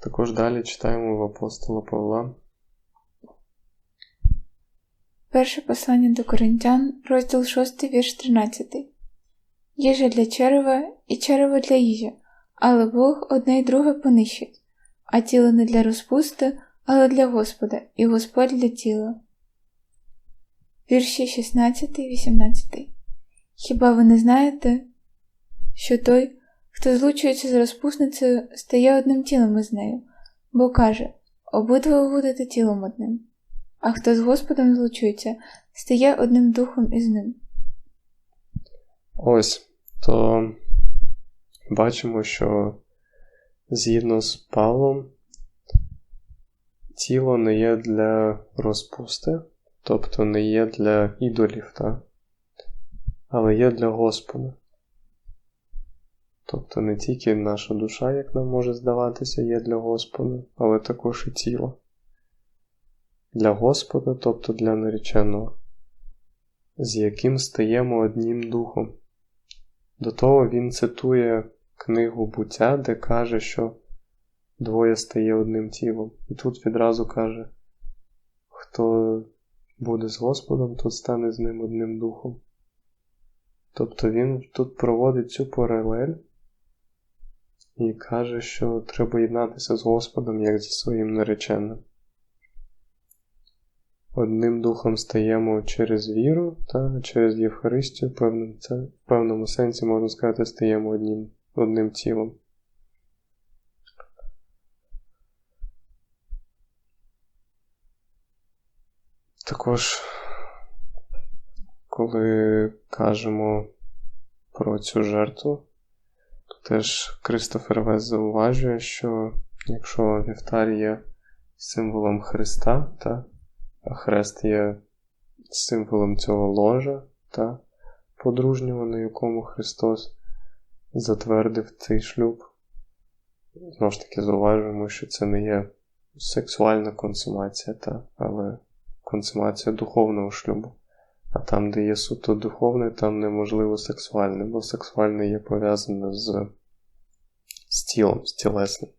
Також далі читаємо в апостола Павла. Перше послання до Коринтян, розділ 6, вірш 13. Їжа для черева і черево для їжі, але Бог одне й друге понищить, а тіло не для розпусти, але для Господа, і Господь для тіла. Вірші 16, 18. Хіба ви не знаєте, що той, хто злучується з розпусницею, стає одним тілом із нею, бо каже обидва ви будете тілом одним, а хто з Господом злучується, стає одним духом із ним. Ось то бачимо, що згідно з Павлом, тіло не є для розпусти, тобто не є для ідолів, та? але є для Господа. Тобто не тільки наша душа, як нам може здаватися, є для Господа, але також і тіло. Для Господа, тобто для нареченого, з яким стаємо одним духом. До того він цитує книгу буття, де каже, що двоє стає одним тілом. І тут відразу каже: хто буде з Господом, тот стане з ним одним духом. Тобто він тут проводить цю паралель і каже, що треба єднатися з Господом як зі своїм нареченим. Одним духом стаємо через віру та через Євхаристію, певним, це, в певному сенсі, можна сказати, стаємо одним, одним тілом. Також, коли кажемо про цю жертву, теж Кристофер Вес зауважує, що якщо вівтар є символом Христа, та, а хрест є символом цього ложа та подружнього, на якому Христос затвердив цей шлюб, знову ж таки зауважуємо, що це не є сексуальна консумація, та, але консумація духовного шлюбу. А там, де є суто духовне, там неможливо сексуальне, бо сексуальне є пов'язане з з тілом, з тілесним.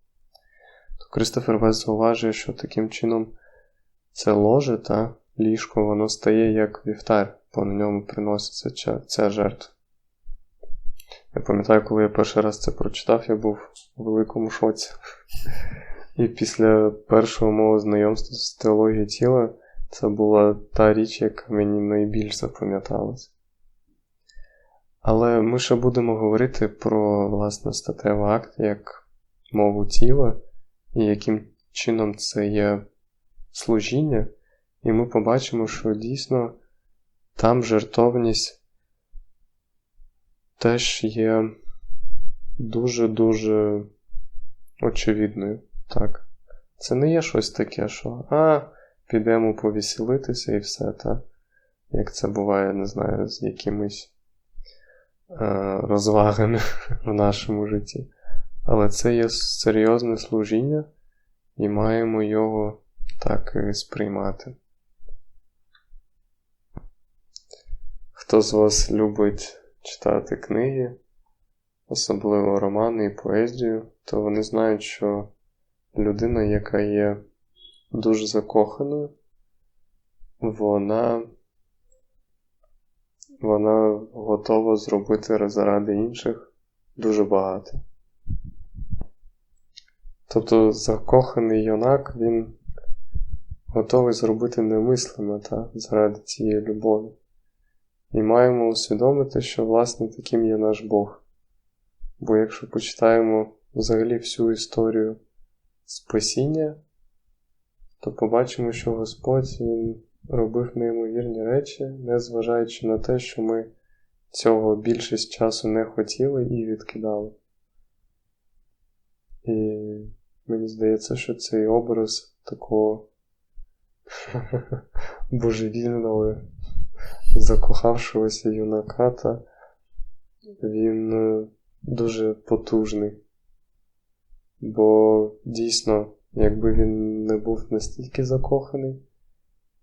То Кристофер Вес зауважує, що таким чином це ложе та ліжко, воно стає як вівтар, бо на ньому приноситься ця жертва. Я пам'ятаю, коли я перший раз це прочитав, я був у великому шоці. І після першого мого знайомства з теологією тіла. Це була та річ, яка мені найбільш запам'яталась. Але ми ще будемо говорити про власне статевий акт як мову тіла, і яким чином це є служіння, і ми побачимо, що дійсно там жертовність теж є дуже-дуже очевидною. Так. Це не є щось таке, що а підемо повеселитися і все, та? Як це буває, не знаю, з якимись розвагами в нашому житті. Але це є серйозне служіння, і маємо його так сприймати. Хто з вас любить читати книги, особливо романи і поезію, то вони знають, що людина, яка є дуже закоханою, вона вона готова зробити заради інших дуже багато. Тобто закоханий юнак, він готовий зробити немислиме та, заради цієї любові. І маємо усвідомити, що, власне, таким є наш Бог. Бо якщо почитаємо взагалі всю історію спасіння, то побачимо, що Господь Він робив неймовірні речі, незважаючи на те, що ми цього більшість часу не хотіли і відкидали. І Мені здається, що цей образ такого божевільного, закохавшогося юнака, та він е, дуже потужний. Бо дійсно, якби він не був настільки закоханий,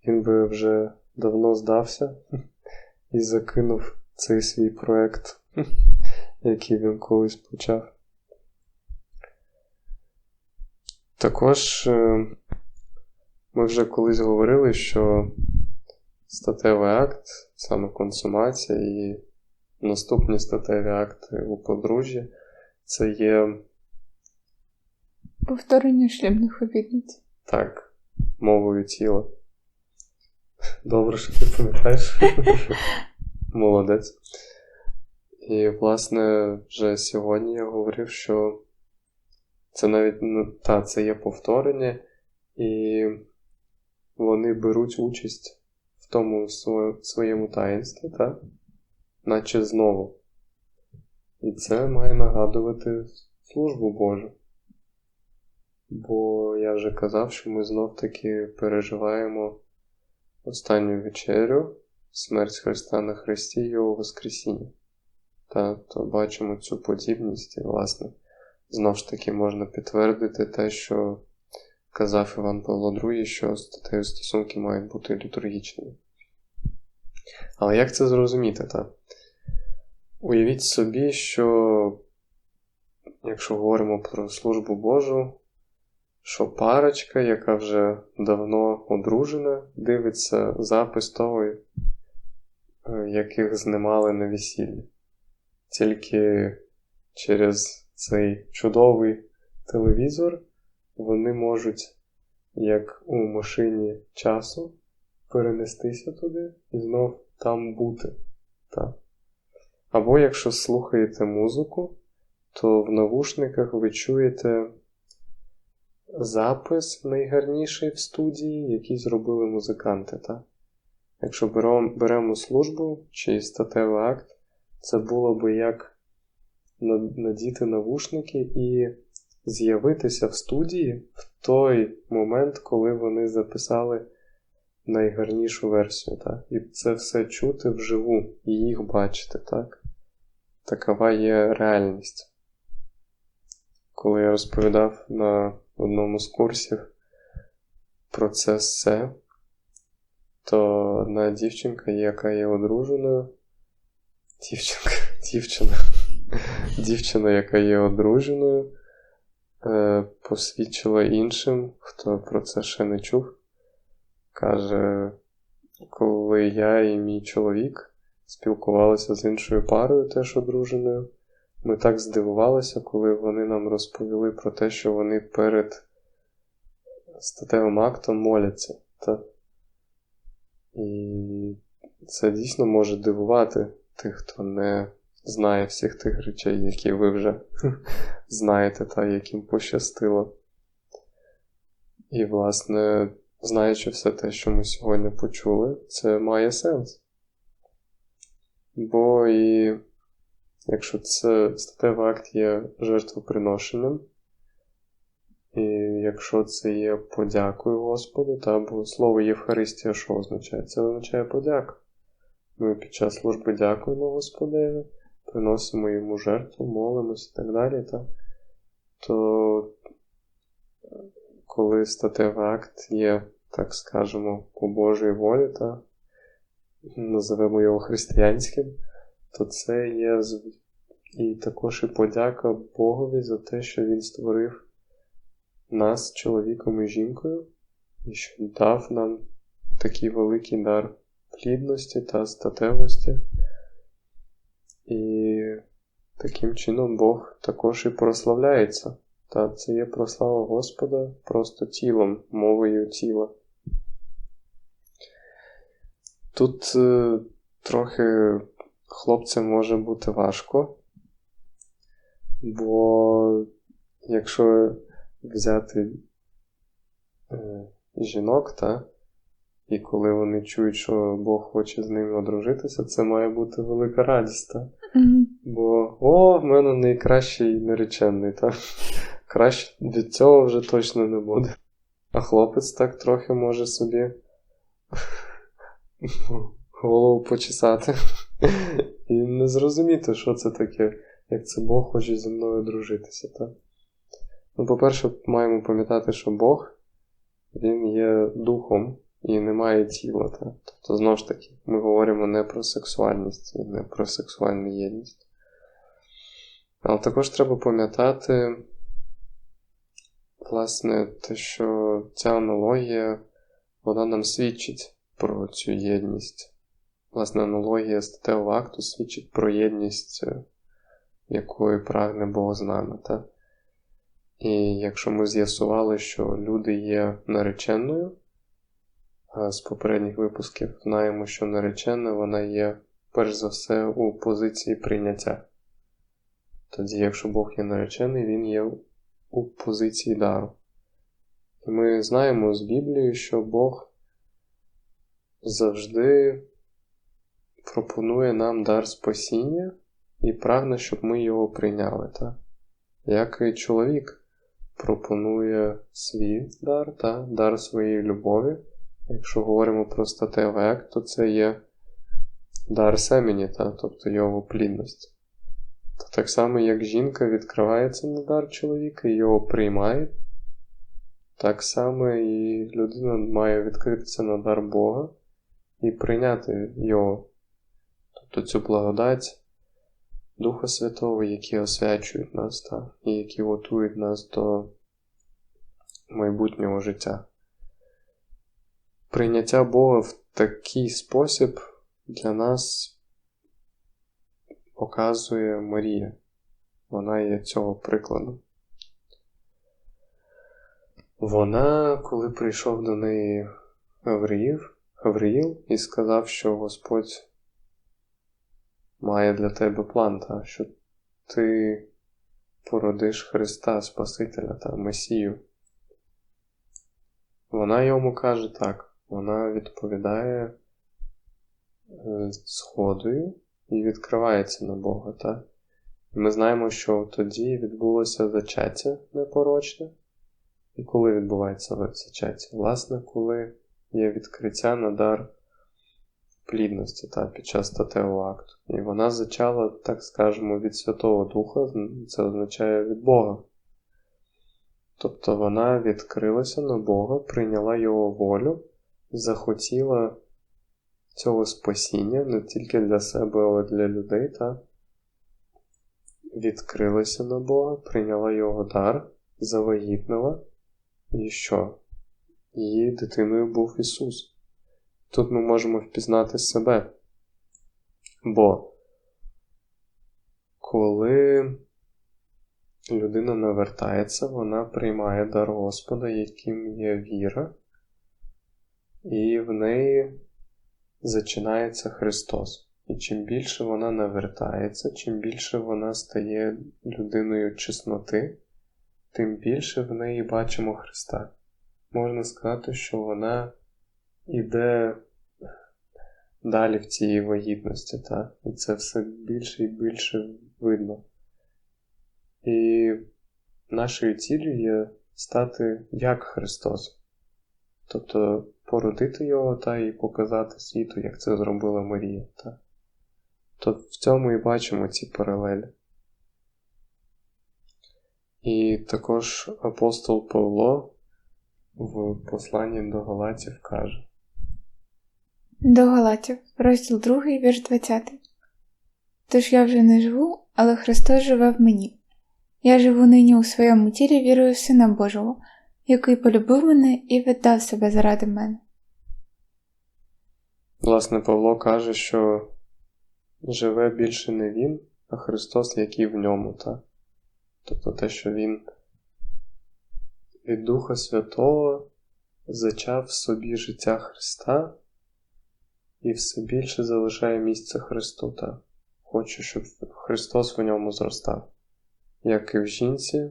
він би вже давно здався і закинув цей свій проект, який він колись почав. Також е, ми вже колись говорили, що статевий акт, саме консумація і наступні статеві акти у подружжі це є Повторення шлюбних обітниць. так, мовою тіла. Добре, що ти пам'ятаєш. Молодець. І, власне, вже сьогодні я говорив, що це навіть ну, та, це є повторення, і вони беруть участь в тому своєму таїнстві, та? наче знову. І це має нагадувати службу Божу. Бо я вже казав, що ми знов-таки переживаємо останню вечерю, смерть Христа на Христі і Його Воскресіння. Та, то бачимо цю подібність, і, власне, знов ж таки можна підтвердити те, що казав Іван Павло II, що статеві стосунки мають бути літургічними. Але як це зрозуміти? Та? Уявіть собі, що якщо говоримо про службу Божу, що парочка, яка вже давно одружена, дивиться запис того, е, яких знімали на весіллі. Тільки через цей чудовий телевізор вони можуть, як у машині часу, перенестися туди і знов там бути. Так. Або якщо слухаєте музику, то в навушниках ви чуєте запис найгарніший в студії, який зробили музиканти. Так? Якщо беремо, беремо службу чи статевий акт, це було би як надіти навушники і з'явитися в студії в той момент, коли вони записали найгарнішу версію. Так? І це все чути вживу і їх бачити. так? Такова є реальність. Коли я розповідав на одному з курсів про це все, то одна дівчинка, яка є одруженою, дівчинка, дівчина, дівчина, яка є одруженою, е, посвідчила іншим, хто про це ще не чув, каже, коли я і мій чоловік спілкувалися з іншою парою, теж одруженою, ми так здивувалися, коли вони нам розповіли про те, що вони перед статевим актом моляться. Та? І це дійсно може дивувати тих, хто не знає всіх тих речей, які ви вже знаєте, та яким пощастило. І, власне, знаючи все те, що ми сьогодні почули, це має сенс. Бо і якщо це статевий акт є жертвоприношенням, і якщо це є подякою Господу, та бо слово Євхаристія що означає? Це означає подяка. Ми під час служби дякуємо Господеві, приносимо йому жертву, молимось і так далі. Та, то коли статевий акт є, так скажемо, по Божій волі, та називемо його християнським, то це є і також і подяка Богові за те, що Він створив нас, чоловіком і жінкою, і що дав нам такий великий дар плідності та статевості. І таким чином Бог також і прославляється. Та це є прослава Господа просто тілом, мовою тіла. Тут е, трохи хлопцям може бути важко, бо якщо взяти е, жінок, та, і коли вони чують, що Бог хоче з ними одружитися, це має бути велика радість. Та? Мгм. Бо о, в мене найкращий наречений, та? краще від цього вже точно не буде. А хлопець так трохи може собі голову почесати і не зрозуміти, що це таке, як це Бог хоче зі мною дружитися. Так? Ну, по-перше, маємо пам'ятати, що Бог він є духом і не має тіла. Так? Тобто, знову ж таки, ми говоримо не про сексуальність і не про сексуальну єдність. Але також треба пам'ятати, власне, те, що ця аналогія вона нам свідчить про цю єдність. Власне, аналогія статевого акту свідчить про єдність, якої прагне Бог з нами. Так? І якщо ми з'ясували, що люди є нареченою, з попередніх випусків знаємо, що наречена вона є перш за все у позиції прийняття. Тоді, якщо Бог є наречений, Він є у позиції дару. І ми знаємо з Біблії, що Бог завжди пропонує нам дар спасіння і прагне, щоб ми його прийняли. Так? Як і чоловік пропонує свій дар, та, дар своєї любові. Якщо говоримо про статевий акт, то це є дар семені, та, тобто його плідність. То так само, як жінка відкривається на дар чоловіка і його приймає, так само і людина має відкритися на дар Бога і прийняти його, тобто цю благодать Духа Святого, які освячують нас та, і які готують нас до майбутнього життя. Прийняття Бога в такий спосіб для нас показує Марія. Вона є цього прикладом. Вона, коли прийшов до неї Гавриїл, Гавриїл і сказав, що Господь має для тебе план, та, що ти породиш Христа Спасителя та Месію. Вона йому каже так, вона відповідає згодою і відкривається на Бога. Та? І ми знаємо, що тоді відбулося зачаття непорочне. І коли відбувається зачаття? Власне, коли є відкриття на дар плідності та, під час статевого акту. І вона зачала, так скажемо, від Святого Духа, це означає від Бога. Тобто вона відкрилася на Бога, прийняла Його волю, захотіла цього спасіння не тільки для себе, але й для людей, та відкрилася на Бога, прийняла Його дар, завагітнила. І що? Її дитиною був Ісус. Тут ми можемо впізнати себе. Бо коли людина навертається, вона приймає дар Господа, яким є віра, і в неї зачинається Христос. І чим більше вона навертається, чим більше вона стає людиною чесноти, тим більше в неї бачимо Христа. Можна сказати, що вона йде далі в цій вагітності, та? і це все більше і більше видно. І нашою ціллю є стати як Христос, тобто породити його та і показати світу, як це зробила Марія. Та? То в цьому і бачимо ці паралелі. І також апостол Павло в посланні до Галатів каже. До Галатів, розділ 2, вірш 20. Тож я вже не живу, але Христос живе в мені. Я живу нині у своєму тілі вірою в Сина Божого, який полюбив мене і віддав себе заради мене. Власне, Павло каже, що живе більше не він, а Христос, який в ньому. Та? Тобто те, що Він від Духа Святого зачав в собі життя Христа і все більше залишає місце Христу та хоче, щоб Христос в ньому зростав. Як і в жінці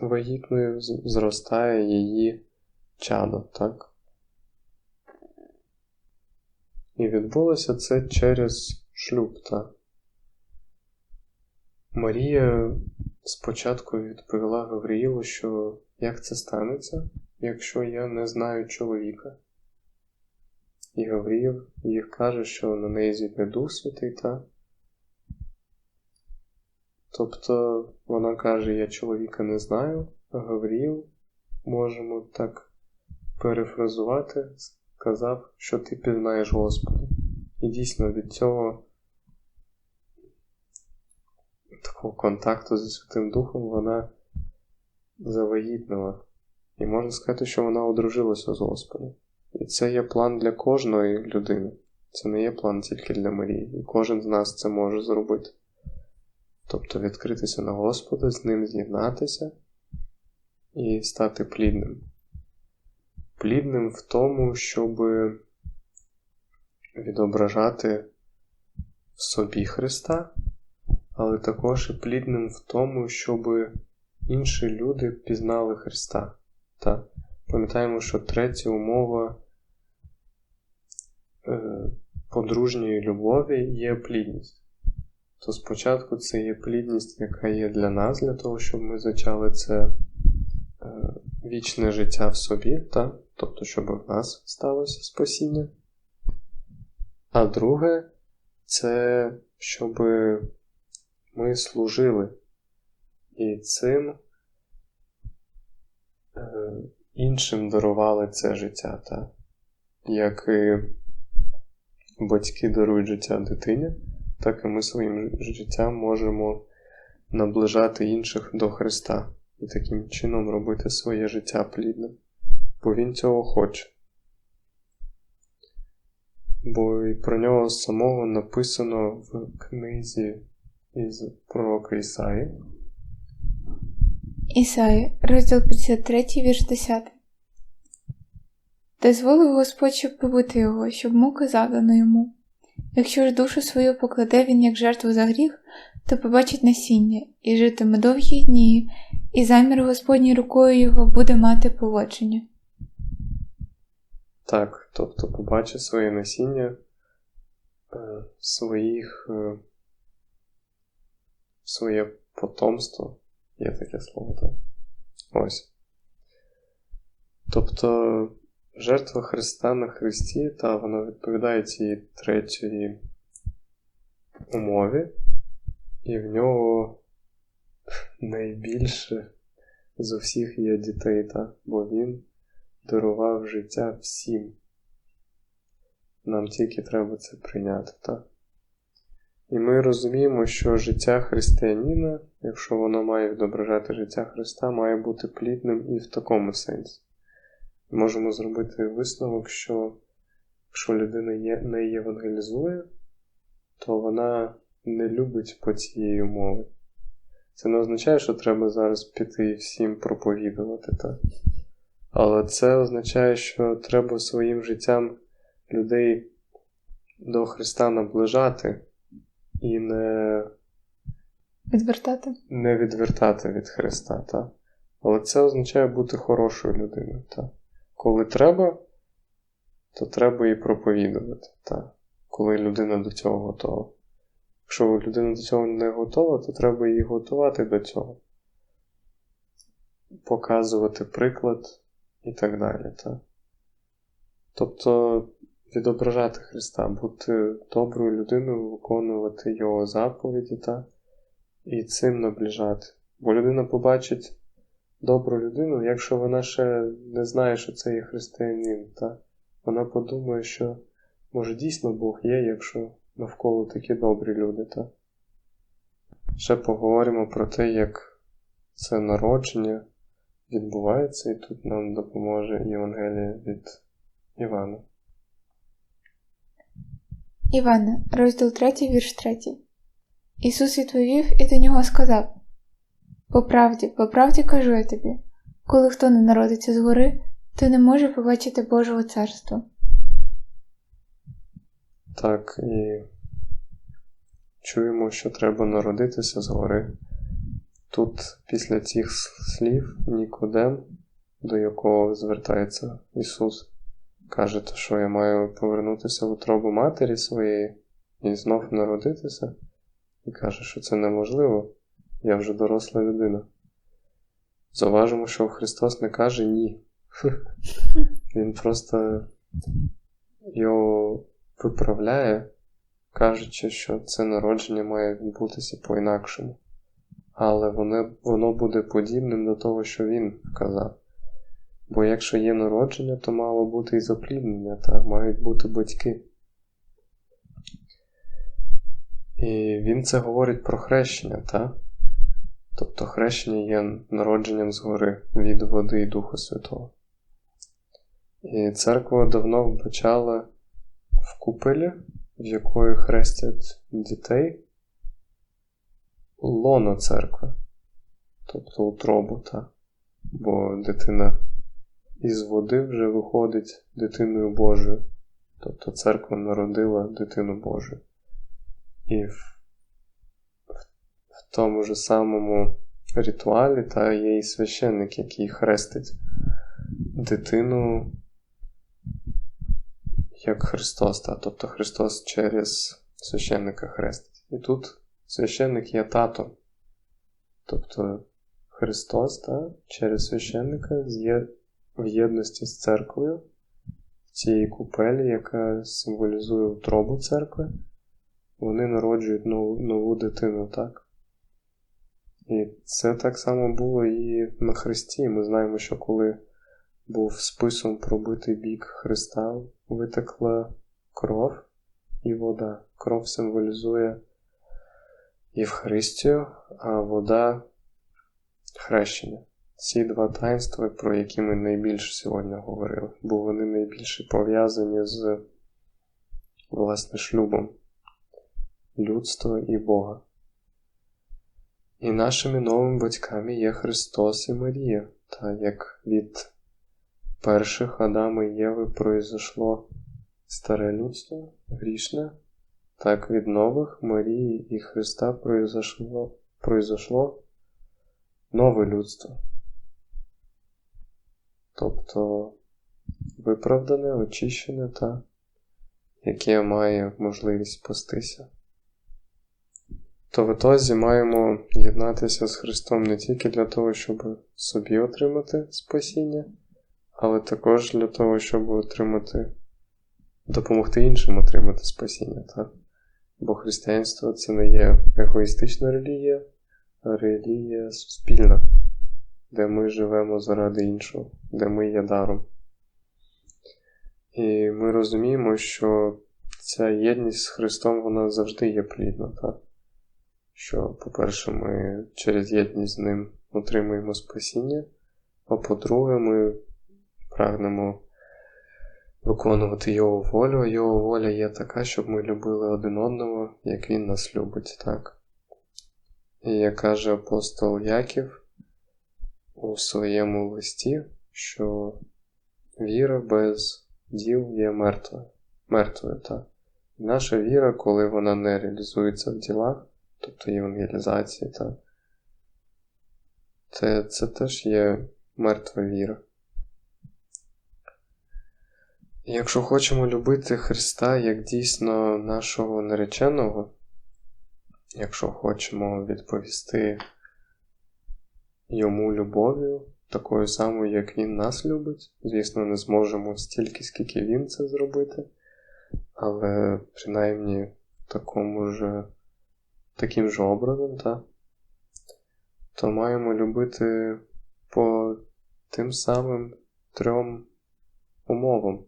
вагітною зростає її чадо, так? І відбулося це через шлюб, так? Марія спочатку відповіла Гавриїлу, що як це станеться, якщо я не знаю чоловіка. І Гавриїл їй каже, що на неї зійде Дух Святий, та. Тобто вона каже, я чоловіка не знаю, а Гавриїл, можемо так перефразувати, сказав, що ти пізнаєш Господа. І дійсно від цього такого контакту зі Святим Духом вона завагітнила. І можна сказати, що вона одружилася з Господом. І це є план для кожної людини. Це не є план тільки для Марії. І кожен з нас це може зробити. Тобто відкритися на Господа, з ним з'єднатися і стати плідним. Плідним в тому, щоб відображати в собі Христа, але також і плідним в тому, щоб інші люди пізнали Христа. Та? Пам'ятаємо, що третя умова подружньої любові є плідність. То спочатку це є плідність, яка є для нас, для того, щоб ми зачали це е, вічне життя в собі, та? тобто, щоб в нас сталося спасіння. А друге, це щоб ми служили і цим е, іншим дарували це життя, та? як батьки дарують життя дитині, так і ми своїм життям можемо наближати інших до Христа і таким чином робити своє життя плідним, бо Він цього хоче. Бо і про нього самого написано в книзі із пророка Ісаї. Ісаї, розділ 53, вірш 10. Дозволив Господь, щоб побити його, щоб мука завдано йому. Якщо ж душу свою покладе він як жертву за гріх, то побачить насіння, і житиме довгі дні, і замір Господній рукою його буде мати поводження. Так, тобто побачить своє насіння е, своїх, е, своє потомство, є таке слово, так? Ось. Тобто жертва Христа на Христі, та вона відповідає цій третій умові, і в нього найбільше з усіх є дітей, та? бо він дарував життя всім. Нам тільки треба це прийняти, так? І ми розуміємо, що життя християнина, якщо воно має відображати життя Христа, має бути плідним і в такому сенсі. Можемо зробити висновок, що якщо людина є, не євангелізує, то вона не любить по цієї умови. Це не означає, що треба зараз піти і всім проповідувати, так? Але це означає, що треба своїм життям людей до Христа наближати і не Відвертати? не відвертати від Христа. Та? Але це означає бути хорошою людиною. Та? Коли треба, то треба і проповідувати. Та? Коли людина до цього готова. Якщо людина до цього не готова, то треба її готувати до цього. Показувати приклад і так далі. Та? Тобто відображати Христа, бути доброю людиною, виконувати Його заповіді та? і цим наближати. Бо людина побачить добру людину, якщо вона ще не знає, що це є християнин, та? вона подумає, що може дійсно Бог є, якщо навколо такі добрі люди. Та? Ще поговоримо про те, як це народження відбувається, і тут нам допоможе Євангелія від Івана. Івана, розділ 3, вірш 3. Ісус відповів і до нього сказав: По правді, по правді кажу я тобі, коли хто не народиться згори, то не може побачити Божого царства. Так, і чуємо, що треба народитися згори. Тут після цих слів Нікодем, до якого звертається Ісус, каже, що я маю повернутися в утробу матері своєї і знов народитися, і каже, що це неможливо, я вже доросла людина. Зауважимо, що Христос не каже ні. Він просто його виправляє, кажучи, що це народження має відбутися по-інакшому. Але воно, воно буде подібним до того, що він вказав. Бо якщо є народження, то мало бути і запліднення, та мають бути батьки. І він це говорить про хрещення, та? Тобто хрещення є народженням згори від води і Духа Святого. І церква давно вбачала в купелі, в якої хрестять дітей, лоно церкви, тобто утробу, та? бо дитина із води вже виходить дитиною Божою. Тобто церква народила дитину Божу. І в тому ж самому ритуалі та є і священник, який хрестить дитину як Христос, та, тобто Христос через священника хрестить. І тут священник є татом. Тобто Христос та, через священника є в єдності з церквою, цієї купелі, яка символізує утробу церкви, вони народжують нову, нову дитину, так? І це так само було і на Христі. Ми знаємо, що коли був списом пробитий бік Христа, витекла кров і вода. Кров символізує Євхаристію, а вода хрещення. Ці два таїнства, про які ми найбільше сьогодні говорили, бо вони найбільше пов'язані з власне шлюбом людства і Бога. І нашими новими батьками є Христос і Марія, та як від перших Адама і Єви произошло старе людство грішне, так від нових Марії і Христа произошло, произошло нове людство. Тобто виправдане, очищене та яке має можливість спастися. То в ітозі маємо єднатися з Христом не тільки для того, щоб собі отримати спасіння, але також для того, щоб отримати, допомогти іншим отримати спасіння. Так? Бо християнство це не є егоїстична релігія, а релігія суспільна, де ми живемо заради іншого, де ми є даром. І ми розуміємо, що ця єдність з Христом вона завжди є плідна. Так? Що, по-перше, ми через єдність з ним отримуємо спасіння, а по-друге, ми прагнемо виконувати Його волю, а Його воля є така, щоб ми любили один одного, як Він нас любить, так? І як каже апостол Яків у своєму листі, що віра без діл є мертвою, мертвою, так? Наша віра, коли вона не реалізується в ділах, тобто євангелізації, так? Це, це теж є мертва віра. Якщо хочемо любити Христа як дійсно нашого нареченого, якщо хочемо відповісти Йому любов'ю, такою самою, як Він нас любить, звісно, не зможемо стільки, скільки Він це зробити, але принаймні в такому ж, таким же образом, так? то маємо любити по тим самим трьом умовам.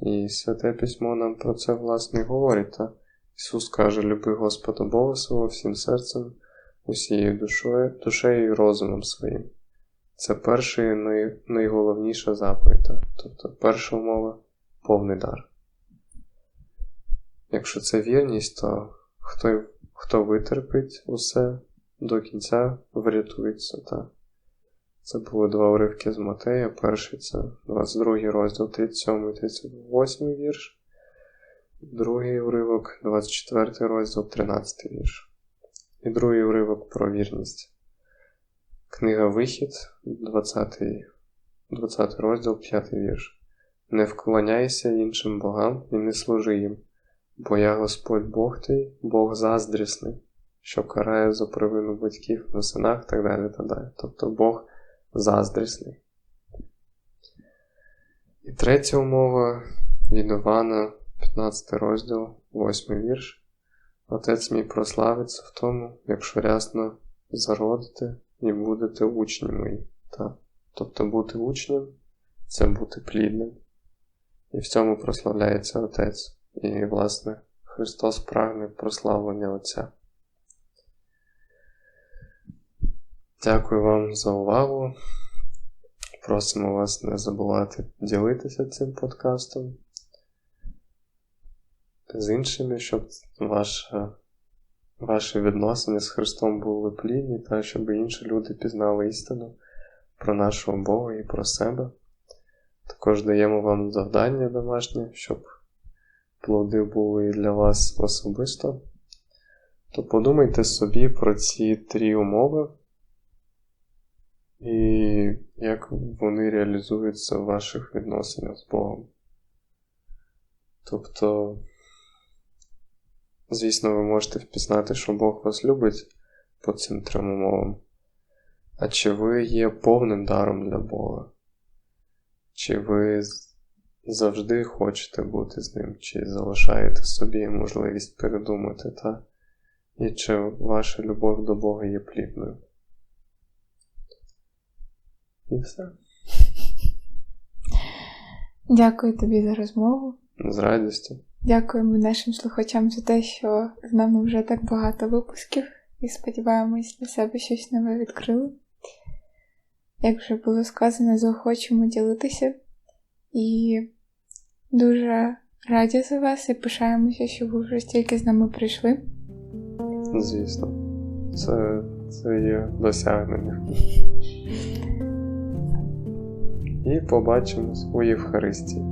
І Святе Письмо нам про це власне говорить. Та? Ісус каже: люби Господа Бога свого всім серцем, усією душою, душею і розумом своїм. Це перша і най, найголовніша заповідь. Та? Тобто перша умова повний дар. Якщо це вірність, то хто хто витерпить усе до кінця, врятується. Та? Це були два уривки з Матея. Перший це 22 розділ 37 38 вірш, другий уривок, 24 розділ, 13 вірш. І другий уривок про вірність. Книга Вихід, 20 20 розділ, 5 вірш. Не вклоняйся іншим богам і не служи їм, бо я Господь Бог твій, Бог заздрісний, що карає за провину батьків на синах, так далі, так далі. Тобто Бог заздрісний. І третя умова від Івана, 15 розділ, 8 вірш. Отець мій прославиться в тому, якщо рясно зародите і будете учні мої. Тобто бути учнем це бути плідним. І в цьому прославляється Отець. І, власне, Христос прагне прославлення Отця. Дякую вам за увагу. Просимо вас не забувати ділитися цим подкастом з іншими, щоб ваше, ваші відносини з Христом були плідні, та щоб інші люди пізнали істину про нашого Бога і про себе. Також даємо вам завдання домашнє, щоб плоди були для вас особисто. То подумайте собі про ці три умови і як вони реалізуються в ваших відносинах з Богом. Тобто, звісно, ви можете впізнати, що Бог вас любить по цим трьом умовам. А чи ви є повним даром для Бога? Чи ви завжди хочете бути з ним, чи залишаєте собі можливість передумати, та? І чи ваша любов до Бога є плідною? І все. Дякую тобі за розмову. З радістю. Дякуємо нашим слухачам за те, що з нами вже так багато випусків, і сподіваємось, для себе щось нове відкрили. Як вже було сказано, заохочемо ділитися і дуже раді за вас і пишаємося, що ви вже стільки з нами прийшли. Звісно. Це, це є досягнення. І побачимось у Євхаристії.